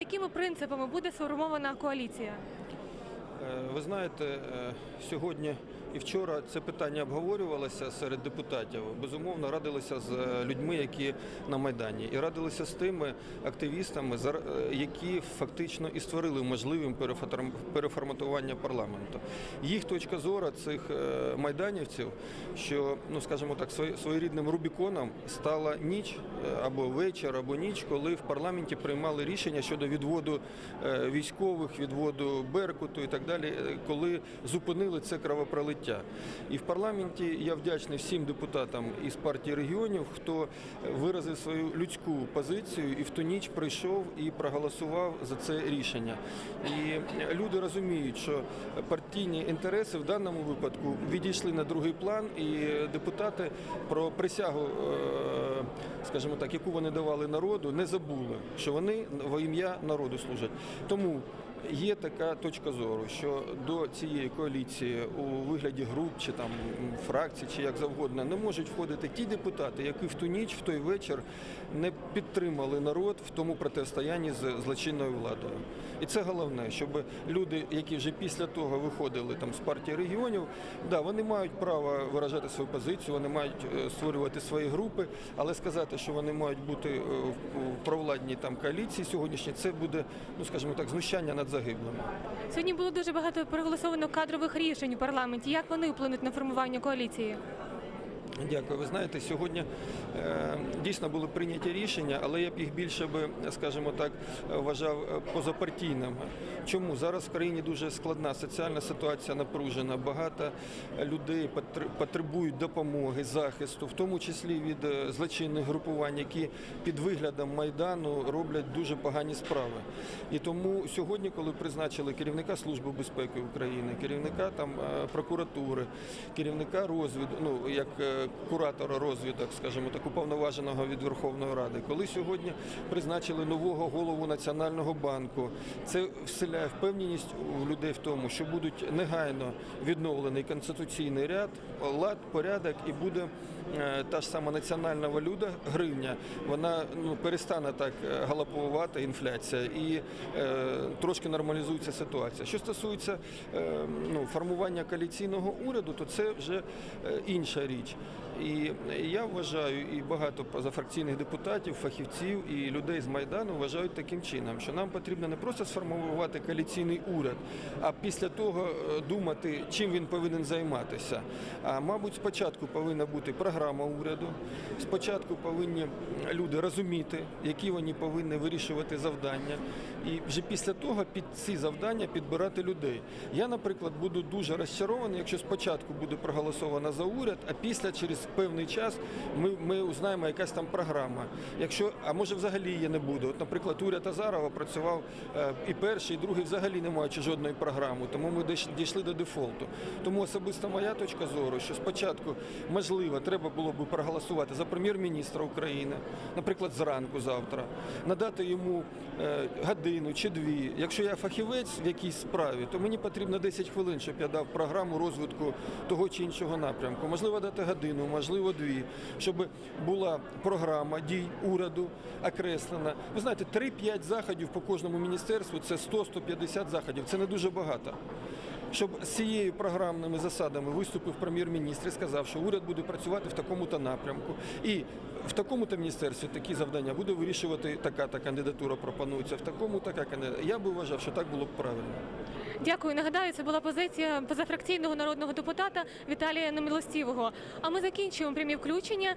Якими принципами буде сформована коаліція? Е, Ви знаєте, е, сьогодні і вчора це питання обговорювалося серед депутатів. Безумовно, радилися з е, людьми, які на Майдані, і радилися з тими активістами, які фактично і створили можливим переформатування парламенту. Їх точка зору цих майданівців, що ну скажімо так, своєрідним Рубіконом стала ніч або вечір, або ніч, коли в парламенті приймали рішення щодо відводу військових, відводу Беркуту і так далі, е, коли зупинили це кровопролиття. І в парламенті я вдячний всім депутатам із партії регіонів, хто виразив свою людську позицію і в ту ніч прийшов і проголосував за це рішення. І люди розуміють, що партійні інтереси в даному випадку відійшли на другий план, і депутати про присягу, е, скажімо так, яку вони давали народу, не забули, що вони во ім'я народу служать. Тому Є така точка зору, що до цієї коаліції у вигляді груп чи там фракцій, чи як завгодно, не можуть входити ті депутати, які в ту ніч, в той вечір не підтримали народ в тому протистоянні з злочинною владою. І це головне, щоб люди, які вже після того виходили там з партії регіонів, да, вони мають право виражати свою позицію, вони мають е, створювати свої групи, але сказати, що вони мають бути е, в- провладній там коаліції сьогоднішній, це буде, ну скажімо так, знущання над загиблими. Сьогодні було дуже багато проголосовано кадрових рішень у парламенті. Як вони вплинуть на формування коаліції? Дякую. Ви знаєте, сьогодні е, дійсно були прийняті рішення, але я б їх більше би, скажімо так, вважав е, позапартійними. Чому зараз в країні дуже складна соціальна ситуація напружена. Багато людей потр- потребують допомоги, захисту, в тому числі від е, злочинних групувань, які під виглядом майдану роблять дуже погані справи. І тому сьогодні, коли призначили керівника Служби безпеки України, керівника там прокуратури, керівника розвіду, ну як куратора розвідок, скажімо так, уповноваженого від Верховної Ради, коли сьогодні призначили нового голову Національного банку, це вселяє впевненість у людей в тому, що будуть негайно відновлений конституційний ряд, лад, порядок і буде та ж сама національна валюта, гривня, вона ну, перестане так е, галопувати інфляція і е, трошки нормалізується ситуація. Що стосується е, ну, формування коаліційного уряду, то це вже е, інша річ. І я вважаю, і багато позафракційних депутатів, фахівців і людей з Майдану вважають таким чином, що нам потрібно не просто сформувати коаліційний уряд, а після того е, думати, чим він повинен займатися. А мабуть, спочатку повинна бути програма уряду. Спочатку повинні люди розуміти, які вони повинні вирішувати завдання, і вже після того під ці завдання підбирати людей. Я, наприклад, буду дуже розчарований, якщо спочатку буде проголосовано за уряд, а після через певний час ми, ми узнаємо якась там програма. Якщо, а може взагалі її не буде. От, наприклад, уряд Азарова працював е, і перший, і другий взагалі не маючи жодної програми, тому ми дійшли до дефолту. Тому особисто моя точка зору, що спочатку можливо треба було би проголосувати за прем'єр-міністра України, наприклад, зранку завтра, надати йому е, годину чи дві. Якщо я фахівець в якійсь справі, то мені потрібно 10 хвилин, щоб я дав програму розвитку того чи іншого напрямку. Можливо, дати годину, можливо, дві, щоб була програма дій уряду окреслена. Ви знаєте, 3-5 заходів по кожному міністерству це 100-150 заходів. Це не дуже багато. Щоб з цією програмними засадами виступив прем'єр-міністр і сказав, що уряд буде працювати в такому-то напрямку. І в такому-то міністерстві такі завдання буде вирішувати така-та кандидатура пропонується, в такому така кандидатура. Я би вважав, що так було б правильно. Дякую. Нагадаю, це була позиція позафракційного народного депутата Віталія Немилостівого. А ми закінчуємо прямі включення.